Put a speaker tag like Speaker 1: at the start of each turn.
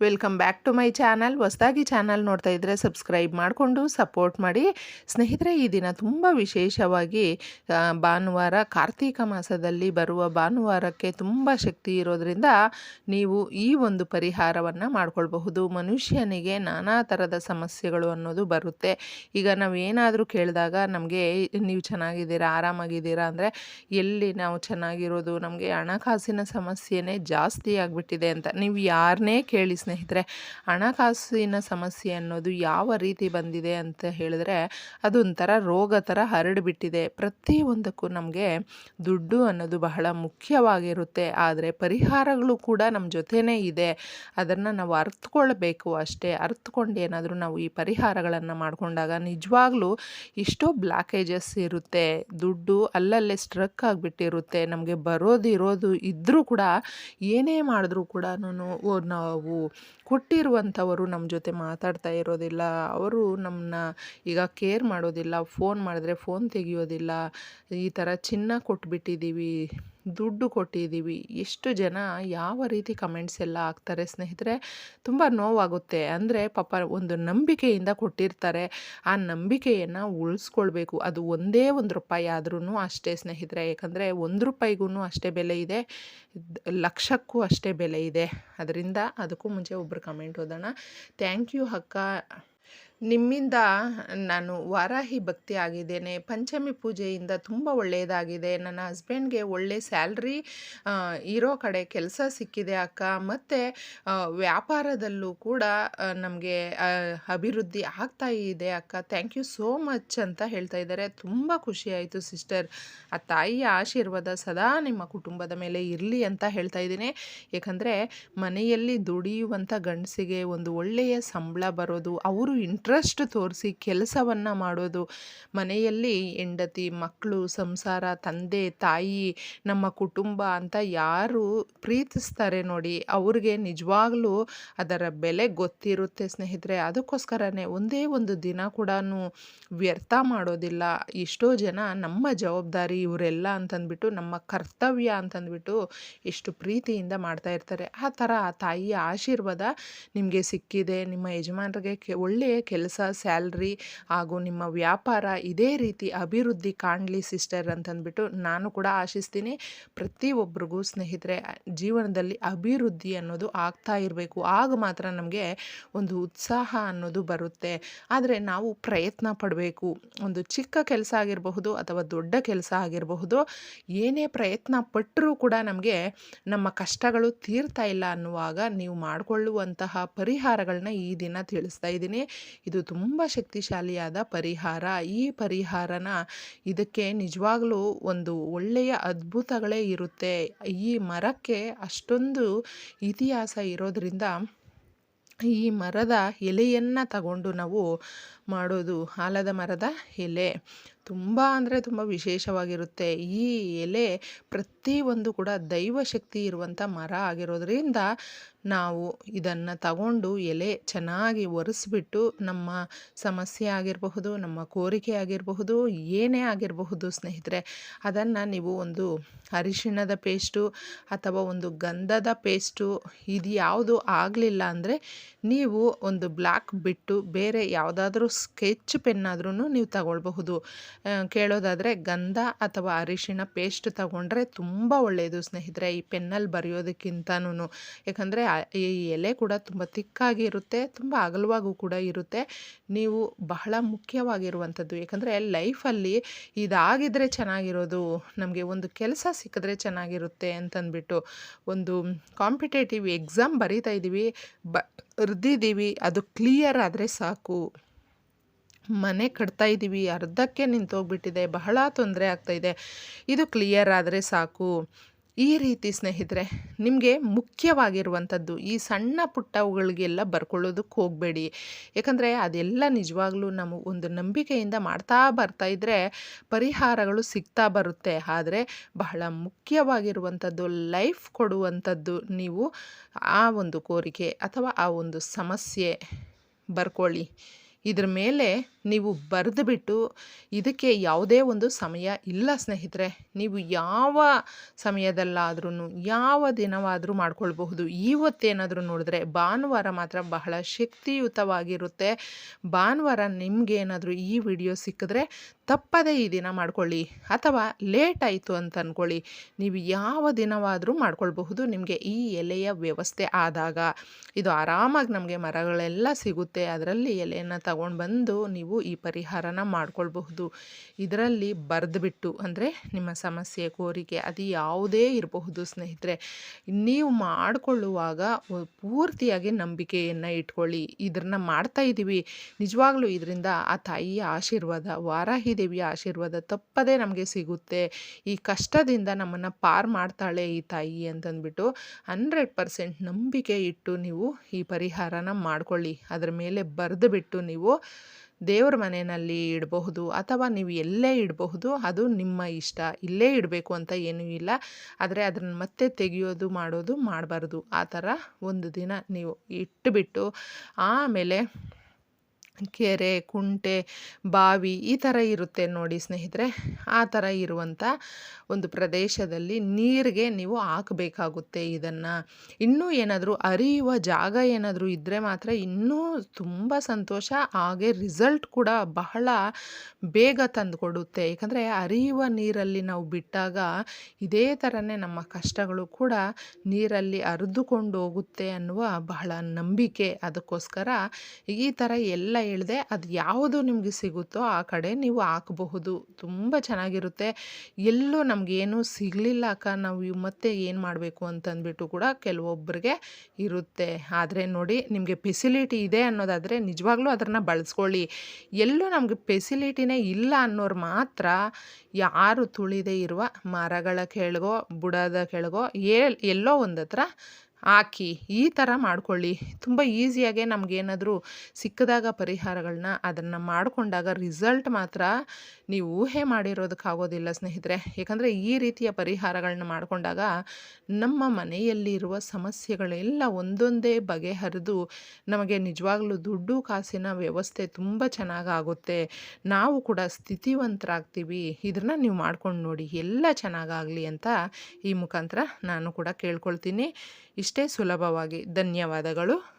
Speaker 1: Welcome back to my channel ಹೊಸದಾಗಿ channel ನೋಡ್ತಾ ಇದ್ದರೆ ಸಬ್ಸ್ಕ್ರೈಬ್ ಮಾಡಿಕೊಂಡು ಸಪೋರ್ಟ್ ಮಾಡಿ. ಸ್ನೇಹಿತರೆ, ಈ ದಿನ ತುಂಬ ವಿಶೇಷವಾಗಿ ಭಾನುವಾರ, ಕಾರ್ತೀಕ ಮಾಸದಲ್ಲಿ ಬರುವ ಭಾನುವಾರಕ್ಕೆ ತುಂಬ ಶಕ್ತಿ ಇರೋದರಿಂದ ನೀವು ಈ ಒಂದು ಪರಿಹಾರವನ್ನು ಮಾಡಿಕೊಳ್ಬಹುದು. ಮನುಷ್ಯನಿಗೆ ನಾನಾ ಥರದ ಸಮಸ್ಯೆಗಳು ಅನ್ನೋದು ಬರುತ್ತೆ. ಈಗ ನಾವು ಏನಾದರೂ ಕೇಳಿದಾಗ ನಮಗೆ, ನೀವು ಚೆನ್ನಾಗಿದ್ದೀರಾ? ಆರಾಮಾಗಿದ್ದೀರಾ? ಅಂದರೆ, ಎಲ್ಲಿ ನಾವು ಚೆನ್ನಾಗಿರೋದು? ನಮಗೆ ಹಣಕಾಸಿನ ಸಮಸ್ಯೆನೇ ಜಾಸ್ತಿ ಆಗಿಬಿಟ್ಟಿದೆ ಅಂತ. ನೀವು ಯಾರನ್ನೇ ಕೇಳಿ ಸ್ನೇಹಿತರೆ, ಹಣಕಾಸಿನ ಸಮಸ್ಯೆ ಅನ್ನೋದು ಯಾವ ರೀತಿ ಬಂದಿದೆ ಅಂತ ಹೇಳಿದ್ರೆ ಅದೊಂಥರ ರೋಗ ಥರ ಹರಡಿಬಿಟ್ಟಿದೆ ಪ್ರತಿಯೊಂದಕ್ಕೂ ನಮಗೆ ದುಡ್ಡು ಅನ್ನೋದು ಬಹಳ ಮುಖ್ಯವಾಗಿರುತ್ತೆ. ಆದರೆ ಪರಿಹಾರಗಳು ಕೂಡ ನಮ್ಮ ಜೊತೆನೇ ಇದೆ. ಅದನ್ನು ನಾವು ಅರ್ಥಕೊಳ್ಬೇಕು ಅಷ್ಟೇ. ಅರ್ಥಕೊಂಡು ಏನಾದರೂ ನಾವು ಈ ಪರಿಹಾರಗಳನ್ನು ಮಾಡಿಕೊಂಡಾಗ ನಿಜವಾಗ್ಲೂ ಎಷ್ಟೋ ಬ್ಲಾಕೇಜಸ್ ಇರುತ್ತೆ. ದುಡ್ಡು ಅಲ್ಲಲ್ಲೇ ಸ್ಟ್ರಕ್ ಆಗಿಬಿಟ್ಟಿರುತ್ತೆ. ನಮಗೆ ಬರೋದಿರೋದು ಇದ್ದರೂ ಕೂಡ ಏನೇ ಮಾಡಿದ್ರೂ ಕೂಡ ನಾವು ಕೊಟ್ಟಿರುವಂಥವರು ನಮ್ಮ ಜೊತೆ ಮಾತಾಡ್ತಾ ಇರೋದಿಲ್ಲ, ಅವರು ನಮ್ಮನ್ನ ಈಗ ಕೇರ್ ಮಾಡೋದಿಲ್ಲ ಫೋನ್ ಮಾಡಿದ್ರೆ ಫೋನ್ ತೆಗೆಯೋದಿಲ್ಲ, ಈ ಥರ ಚಿನ್ನ ಕೊಟ್ಬಿಟ್ಟಿದ್ದೀವಿ. ದುಡ್ಡು ಕೊಟ್ಟಿದ್ದೀವಿ. ಎಷ್ಟು ಜನ ಯಾವ ರೀತಿ ಕಮೆಂಟ್ಸ್ ಎಲ್ಲ ಹಾಕ್ತಾರೆ ಸ್ನೇಹಿತರೆ? ತುಂಬ ನೋವಾಗುತ್ತೆ. ಅಂದರೆ ಪಾಪ ಒಂದು ನಂಬಿಕೆಯಿಂದ ಕೊಟ್ಟಿರ್ತಾರೆ. ಆ ನಂಬಿಕೆಯನ್ನು ಉಳಿಸ್ಕೊಳ್ಬೇಕು. ಅದು ಒಂದೇ ಒಂದು ರೂಪಾಯಿ ಆದ್ರೂ ಅಷ್ಟೇ ಸ್ನೇಹಿತರೆ. ಯಾಕಂದರೆ ಒಂದು ರೂಪಾಯಿಗೂ ಅಷ್ಟೇ ಬೆಲೆ ಇದೆ. ಲಕ್ಷಕ್ಕೂ ಅಷ್ಟೇ ಬೆಲೆ ಇದೆ. ಅದರಿಂದ ಅದಕ್ಕೂ ಮುಂಚೆ ಒಬ್ಬರು ಕಮೆಂಟ್ ಓದೋಣ. ಥ್ಯಾಂಕ್ ಯು ಅಕ್ಕ. ನಿಮ್ಮಿಂದ ನಾನು ವಾರಾಹಿ ಭಕ್ತಿ ಆಗಿದ್ದೇನೆ. ಪಂಚಮಿ ಪೂಜೆಯಿಂದ ತುಂಬ ಒಳ್ಳೆಯದಾಗಿದೆ. ನನ್ನ ಹಸ್ಬೆಂಡ್ಗೆ ಒಳ್ಳೆ ಸ್ಯಾಲ್ರಿ ಇರೋ ಕಡೆ ಕೆಲಸ ಸಿಕ್ಕಿದೆ ಅಕ್ಕ. ಮತ್ತು ವ್ಯಾಪಾರದಲ್ಲೂ ಕೂಡ ನಮಗೆ ಅಭಿವೃದ್ಧಿ ಆಗ್ತಾ ಇದೆ ಅಕ್ಕ. ಥ್ಯಾಂಕ್ ಯು ಸೋ ಮಚ್ ಅಂತ ಹೇಳ್ತಾ ಇದ್ದಾರೆ. ತುಂಬ ಖುಷಿ ಆಯಿತು ಸಿಸ್ಟರ್. ಆ ತಾಯಿಯ ಆಶೀರ್ವಾದ ಸದಾ ನಿಮ್ಮ ಕುಟುಂಬದ ಮೇಲೆ ಇರಲಿ ಅಂತ ಹೇಳ್ತಾ ಇದ್ದೀನಿ. ಏಕೆಂದರೆ ಮನೆಯಲ್ಲಿ ದುಡಿಯುವಂಥ ಗಂಡಸಿಗೆ ಒಂದು ಒಳ್ಳೆಯ ಸಂಬಳ ಬರೋದು, ಅವರು ಇಂಟ್ರೆಸ್ಟ್ ತೋರಿಸಿ ಕೆಲಸವನ್ನು ಮಾಡೋದು. ಮನೆಯಲ್ಲಿ ಹೆಂಡತಿ, ಮಕ್ಕಳು, ಸಂಸಾರ, ತಂದೆ, ತಾಯಿ, ನಮ್ಮ ಕುಟುಂಬ ಅಂತ ಯಾರು ಪ್ರೀತಿಸ್ತಾರೆ ನೋಡಿ, ಅವ್ರಿಗೆ ನಿಜವಾಗ್ಲೂ ಅದರ ಬೆಲೆ ಗೊತ್ತಿರುತ್ತೆ ಸ್ನೇಹಿತರೆ. ಅದಕ್ಕೋಸ್ಕರನೇ ಒಂದೇ ಒಂದು ದಿನ ಕೂಡ ವ್ಯರ್ಥ ಮಾಡೋದಿಲ್ಲ. ಎಷ್ಟೋ ಜನ ನಮ್ಮ ಜವಾಬ್ದಾರಿ ಇವರೆಲ್ಲ ಅಂತಂದ್ಬಿಟ್ಟು, ನಮ್ಮ ಕರ್ತವ್ಯ ಅಂತಂದ್ಬಿಟ್ಟು ಎಷ್ಟು ಪ್ರೀತಿಯಿಂದ ಮಾಡ್ತಾ ಇರ್ತಾರೆ. ಆ ಥರ ಆ ತಾಯಿಯ ಆಶೀರ್ವಾದ ನಿಮಗೆ ಸಿಕ್ಕಿದೆ. ನಿಮ್ಮ ಯಜಮಾನರಿಗೆ ಕೆ, ಒಳ್ಳೆಯ ಕೆಲಸ, ಸ್ಯಾಲ್ರಿ ಹಾಗೂ ನಿಮ್ಮ ವ್ಯಾಪಾರ ಇದೇ ರೀತಿ ಅಭಿವೃದ್ಧಿ ಕಾಣಲಿ ಸಿಸ್ಟರ್ ಅಂತಂದ್ಬಿಟ್ಟು ನಾನು ಕೂಡ ಆಶಿಸ್ತೀನಿ. ಪ್ರತಿಯೊಬ್ಬರಿಗೂ ಸ್ನೇಹಿತರೆ, ಜೀವನದಲ್ಲಿ ಅಭಿವೃದ್ಧಿ ಅನ್ನೋದು ಆಗ್ತಾ ಇರಬೇಕು. ಆಗ ಮಾತ್ರ ನಮಗೆ ಒಂದು ಉತ್ಸಾಹ ಅನ್ನೋದು ಬರುತ್ತೆ. ಆದರೆ ನಾವು ಪ್ರಯತ್ನ ಪಡಬೇಕು. ಒಂದು ಚಿಕ್ಕ ಕೆಲಸ ಆಗಿರಬಹುದು ಅಥವಾ ದೊಡ್ಡ ಕೆಲಸ ಆಗಿರಬಹುದು, ಏನೇ ಪ್ರಯತ್ನ ಪಟ್ಟರೂ ಕೂಡ ನಮಗೆ ನಮ್ಮ ಕಷ್ಟಗಳು ತೀರ್ತಾ ಇಲ್ಲ ಅನ್ನುವಾಗ ನೀವು ಮಾಡಿಕೊಳ್ಳುವಂತಹ ಪರಿಹಾರಗಳನ್ನ ಈ ದಿನ ತಿಳಿಸ್ತಾ ಇದ್ದೀನಿ. ಇದು ತುಂಬ ಶಕ್ತಿಶಾಲಿಯಾದ ಪರಿಹಾರ. ಈ ಪರಿಹಾರನ ಇದಕ್ಕೆ ನಿಜವಾಗ್ಲೂ ಒಂದು ಒಳ್ಳೆಯ ಅದ್ಭುತಗಳೇ ಇರುತ್ತೆ. ಈ ಮರಕ್ಕೆ ಅಷ್ಟೊಂದು ಇತಿಹಾಸ ಇರೋದ್ರಿಂದ ಈ ಮರದ ಎಲೆಯನ್ನು ತಗೊಂಡು ನಾವು ಮಾಡೋದು ಆಲದ ಮರದ ಎಲೆ ತುಂಬ ಅಂದರೆ ತುಂಬ ವಿಶೇಷವಾಗಿರುತ್ತೆ. ಈ ಎಲೆ ಪ್ರತಿಯೊಂದು ಕೂಡ ದೈವಶಕ್ತಿ ಇರುವಂಥ ಮರ ಆಗಿರೋದ್ರಿಂದ ನಾವು ಇದನ್ನು ತಗೊಂಡು ಎಲೆ ಚೆನ್ನಾಗಿ ಒರೆಸ್ಬಿಟ್ಟು ನಮ್ಮ ಸಮಸ್ಯೆ ಆಗಿರಬಹುದು, ನಮ್ಮ ಕೋರಿಕೆ ಆಗಿರಬಹುದು, ಏನೇ ಆಗಿರಬಹುದು ಸ್ನೇಹಿತರೆ, ಅದನ್ನು ನೀವು ಒಂದು ಅರಿಶಿಣದ ಪೇಸ್ಟು ಅಥವಾ ಒಂದು ಗಂಧದ ಪೇಸ್ಟು ಇದು ಯಾವುದು ಆಗಲಿಲ್ಲ ಅಂದರೆ ನೀವು ಒಂದು ಬ್ಲ್ಯಾಕ್ ಬಿಟ್ಟು ಬೇರೆ ಯಾವುದಾದ್ರೂ ಸ್ಕೆಚ್ ಪೆನ್ನಾದ್ರೂ ನೀವು ತಗೊಳ್ಬಹುದು. ಕೇಳೋದಾದರೆ ಗಂಧ ಅಥವಾ ಅರಿಶಿಣ ಪೇಸ್ಟ್ ತಗೊಂಡ್ರೆ ತುಂಬ ಒಳ್ಳೆಯದು ಸ್ನೇಹಿತರೆ ಈ ಪೆನ್ನಲ್ಲಿ ಬರೆಯೋದಕ್ಕಿಂತನೂ ಯಾಕಂದರೆ ಈ ಎಲೆ ಕೂಡ ತುಂಬ ತಿಕ್ಕಾಗಿ ಇರುತ್ತೆ, ತುಂಬ ಅಗಲವಾಗೂ ಕೂಡ ಇರುತ್ತೆ. ನೀವು ಬಹಳ ಮುಖ್ಯವಾಗಿರುವಂಥದ್ದು ಯಾಕಂದರೆ ಲೈಫಲ್ಲಿ ಇದಾಗಿದ್ದರೆ ಚೆನ್ನಾಗಿರೋದು, ನಮಗೆ ಒಂದು ಕೆಲಸ ಸಿಕ್ಕಿದ್ರೆ ಚೆನ್ನಾಗಿರುತ್ತೆ ಅಂತಂದ್ಬಿಟ್ಟು ಒಂದು ಕಾಂಪಿಟೇಟಿವ್ ಎಕ್ಸಾಮ್ ಬರೀತಾ ಇದ್ದೀವಿ ಬರೆದಿದ್ದೀವಿ ಅದು ಕ್ಲಿಯರ್ ಆದರೆ ಸಾಕು. ಮನೆ ಕಟ್ತಾ ಇದ್ದೀವಿ, ಅರ್ಧಕ್ಕೆ ನಿಂತೋಗ್ಬಿಟ್ಟಿದೆ, ಬಹಳ ತೊಂದರೆ ಆಗ್ತಾಯಿದೆ ಇದು ಕ್ಲಿಯರ್ ಆದರೆ ಸಾಕು. ಈ ರೀತಿ ಸ್ನೇಹಿತರೆ, ನಿಮಗೆ ಮುಖ್ಯವಾಗಿರುವಂಥದ್ದು ಈ ಸಣ್ಣ ಪುಟ್ಟವುಗಳಿಗೆಲ್ಲ ಬರ್ಕೊಳ್ಳೋದಕ್ಕೆ ಹೋಗಬೇಡಿ. ಯಾಕಂದರೆ ಅದೆಲ್ಲ ನಿಜವಾಗ್ಲೂ ನಾವು ಒಂದು ನಂಬಿಕೆಯಿಂದ ಮಾಡ್ತಾ ಬರ್ತಾ ಇದ್ದರೆ ಪರಿಹಾರಗಳು ಸಿಗ್ತಾ ಬರುತ್ತೆ. ಆದರೆ ಬಹಳ ಮುಖ್ಯವಾಗಿರುವಂಥದ್ದು ಲೈಫ್ ಕೊಡುವಂಥದ್ದು ನೀವು ಆ ಒಂದು ಕೋರಿಕೆ ಅಥವಾ ಆ ಒಂದು ಸಮಸ್ಯೆ ಬರ್ಕೊಳ್ಳಿ. ಇದ್ರ ಮೇಲೆ ನೀವು ಬರೆದುಬಿಟ್ಟು ಇದಕ್ಕೆ ಯಾವುದೇ ಒಂದು ಸಮಯ ಇಲ್ಲ ಸ್ನೇಹಿತರೆ. ನೀವು ಯಾವ ಸಮಯದಲ್ಲಾದ್ರೂ ಯಾವ ದಿನವಾದರೂ ಮಾಡ್ಕೊಳ್ಬಹುದು. ಇವತ್ತೇನಾದರೂ ನೋಡಿದ್ರೆ ಭಾನುವಾರ ಮಾತ್ರ ಬಹಳ ಶಕ್ತಿಯುತವಾಗಿರುತ್ತೆ. ಭಾನುವಾರ ನಿಮಗೇನಾದರೂ ಈ ವಿಡಿಯೋ ಸಿಕ್ಕಿದ್ರೆ ತಪ್ಪದೇ ಈ ದಿನ ಮಾಡ್ಕೊಳ್ಳಿ ಅಥವಾ ಲೇಟ್ ಆಯಿತು ಅಂತ ಅಂದ್ಕೊಳ್ಳಿ ನೀವು ಯಾವ ದಿನವಾದರೂ ಮಾಡ್ಕೊಳ್ಬಹುದು. ನಿಮಗೆ ಈ ಎಲೆಯ ವ್ಯವಸ್ಥೆ ಆದಾಗ ಇದು ಆರಾಮಾಗಿ ನಮಗೆ ಮರಗಳೆಲ್ಲ ಸಿಗುತ್ತೆ. ಅದರಲ್ಲಿ ಎಲೆಯನ್ನು ತಗೊಂಡು ಬಂದು ನೀವು ಈ ಪರಿಹಾರನ ಮಾಡ್ಕೊಳ್ಬಹುದು. ಇದರಲ್ಲಿ ಬರೆದುಬಿಟ್ಟು ಅಂದರೆ ನಿಮ್ಮ ಸಮಸ್ಯೆ, ಕೋರಿಕೆ ಅದು ಯಾವುದೇ ಇರಬಹುದು ಸ್ನೇಹಿತರೆ. ನೀವು ಮಾಡಿಕೊಳ್ಳುವಾಗ ಪೂರ್ತಿಯಾಗಿ ನಂಬಿಕೆಯನ್ನು ಇಟ್ಕೊಳ್ಳಿ. ಇದನ್ನ ಮಾಡ್ತಾ ಇದ್ದೀವಿ ನಿಜವಾಗ್ಲೂ ಇದರಿಂದ ಆ ತಾಯಿಯ ಆಶೀರ್ವಾದ ವಾರಾಹಿ ದೇವಿಯ ಆಶೀರ್ವಾದ ತಪ್ಪದೇ ನಮಗೆ ಸಿಗುತ್ತೆ. ಈ ಕಷ್ಟದಿಂದ ನಮ್ಮನ್ನು ಪಾರ್ ಮಾಡ್ತಾಳೆ ಈ ತಾಯಿ ಅಂತಂದ್ಬಿಟ್ಟು ಹಂಡ್ರೆಡ್ ಪರ್ಸೆಂಟ್ ನಂಬಿಕೆ ಇಟ್ಟು ನೀವು ಈ ಪರಿಹಾರನ ಮಾಡ್ಕೊಳ್ಳಿ. ಅದರ ಮೇಲೆ ಬರೆದು ಬಿಟ್ಟು ನೀವು ದೇವ್ರ ಮನೆಯಲ್ಲಿ ಇಡಬಹುದು ಅಥವಾ ನೀವು ಎಲ್ಲೇ ಇಡಬಹುದು, ಅದು ನಿಮ್ಮ ಇಷ್ಟ. ಇಲ್ಲೇ ಇಡಬೇಕು ಅಂತ ಏನೂ ಇಲ್ಲ. ಆದರೆ ಅದನ್ನು ಮತ್ತೆ ತೆಗೆಯೋದು, ಮಾಡೋದು, ಮಾಡಬಾರ್ದು. ಆ ಥರ ಒಂದು ದಿನ ನೀವು ಇಟ್ಟುಬಿಟ್ಟು ಆಮೇಲೆ ಕೆರೆ, ಕುಂಟೆ, ಬಾವಿ ಈ ಥರ ಇರುತ್ತೆ ನೋಡಿ ಸ್ನೇಹಿತರೆ. ಆ ಥರ ಇರುವಂಥ ಒಂದು ಪ್ರದೇಶದಲ್ಲಿ ನೀರಿಗೆ ನೀವು ಹಾಕಬೇಕಾಗುತ್ತೆ ಇದನ್ನು. ಇನ್ನೂ ಏನಾದರೂ ಅರಿಯುವ ಜಾಗ ಏನಾದರೂ ಇದ್ದರೆ ಮಾತ್ರ ಇನ್ನೂ ತುಂಬ ಸಂತೋಷ, ಹಾಗೆ ರಿಸಲ್ಟ್ ಕೂಡ ಬಹಳ ಬೇಗ ತಂದುಕೊಡುತ್ತೆ. ಏಕೆಂದರೆ ಅರಿಯುವ ನೀರಲ್ಲಿ ನಾವು ಬಿಟ್ಟಾಗ ಇದೇ ಥರನೇ ನಮ್ಮ ಕಷ್ಟಗಳು ಕೂಡ ನೀರಲ್ಲಿ ಅರಿದುಕೊಂಡು ಹೋಗುತ್ತೆ ಅನ್ನುವ ಬಹಳ ನಂಬಿಕೆ. ಅದಕ್ಕೋಸ್ಕರ ಈ ಥರ ಎಲ್ಲ ಹೇಳಿದೆ, ಅದು ಯಾವುದು ನಿಮಗೆ ಸಿಗುತ್ತೋ ಆ ಕಡೆ ನೀವು ಹಾಕಬಹುದು. ತುಂಬ ಚೆನ್ನಾಗಿರುತ್ತೆ. ಎಲ್ಲೂ ನಮಗೇನು ಸಿಗಲಿಲ್ಲ ಅಕ್ಕ. ನಾವು ಮತ್ತೆ ಏನು ಮಾಡಬೇಕು ಅಂತಂದ್ಬಿಟ್ಟು ಕೂಡ ಕೆಲವೊಬ್ಬರಿಗೆ ಇರುತ್ತೆ. ಆದರೆ ನೋಡಿ, ನಿಮಗೆ ಫೆಸಿಲಿಟಿ ಇದೆ ಅನ್ನೋದಾದರೆ ನಿಜವಾಗ್ಲೂ ಅದನ್ನು ಬಳಸ್ಕೊಳ್ಳಿ. ಎಲ್ಲೂ ನಮಗೆ ಫೆಸಿಲಿಟಿನೇ ಇಲ್ಲ ಅನ್ನೋರು ಮಾತ್ರ ಯಾರು ತುಳಿದೇ ಇರುವ ಮರಗಳ ಕೆಳಗೋ, ಬುಡದ ಕೆಳಗೋ ಎಲ್ಲೋ ಒಂದತ್ರ ಹಾಕಿ ಈ ಥರ ಮಾಡ್ಕೊಳ್ಳಿ. ತುಂಬ ಈಸಿಯಾಗೆ ನಮಗೇನಾದರೂ ಸಿಕ್ಕಿದಾಗ ಪರಿಹಾರಗಳನ್ನ ಅದನ್ನು ಮಾಡಿಕೊಂಡಾಗ ರಿಸಲ್ಟ್ ಮಾತ್ರ ನೀವು ಊಹೆ ಮಾಡಿರೋದಕ್ಕಾಗೋದಿಲ್ಲ ಸ್ನೇಹಿತರೆ. ಯಾಕಂದರೆ ಈ ರೀತಿಯ ಪರಿಹಾರಗಳನ್ನ ಮಾಡಿಕೊಂಡಾಗ ನಮ್ಮ ಮನೆಯಲ್ಲಿರುವ ಸಮಸ್ಯೆಗಳೆಲ್ಲ ಒಂದೊಂದೇ ಬಗೆಹರಿದು ನಮಗೆ ನಿಜವಾಗ್ಲೂ ದುಡ್ಡು ಕಾಸಿನ ವ್ಯವಸ್ಥೆ ತುಂಬ ಚೆನ್ನಾಗಾಗುತ್ತೆ. ನಾವು ಕೂಡ ಸ್ಥಿತಿವಂತರಾಗ್ತೀವಿ. ಇದನ್ನು ನೀವು ಮಾಡ್ಕೊಂಡು ನೋಡಿ ಎಲ್ಲ ಚೆನ್ನಾಗಾಗಲಿ ಅಂತ ಈ ಮುಖಾಂತರ ನಾನು ಕೂಡ ಕೇಳ್ಕೊಳ್ತೀನಿ. ಇಷ್ಟೇ ಸುಲಭವಾಗಿ ಧನ್ಯವಾದಗಳು.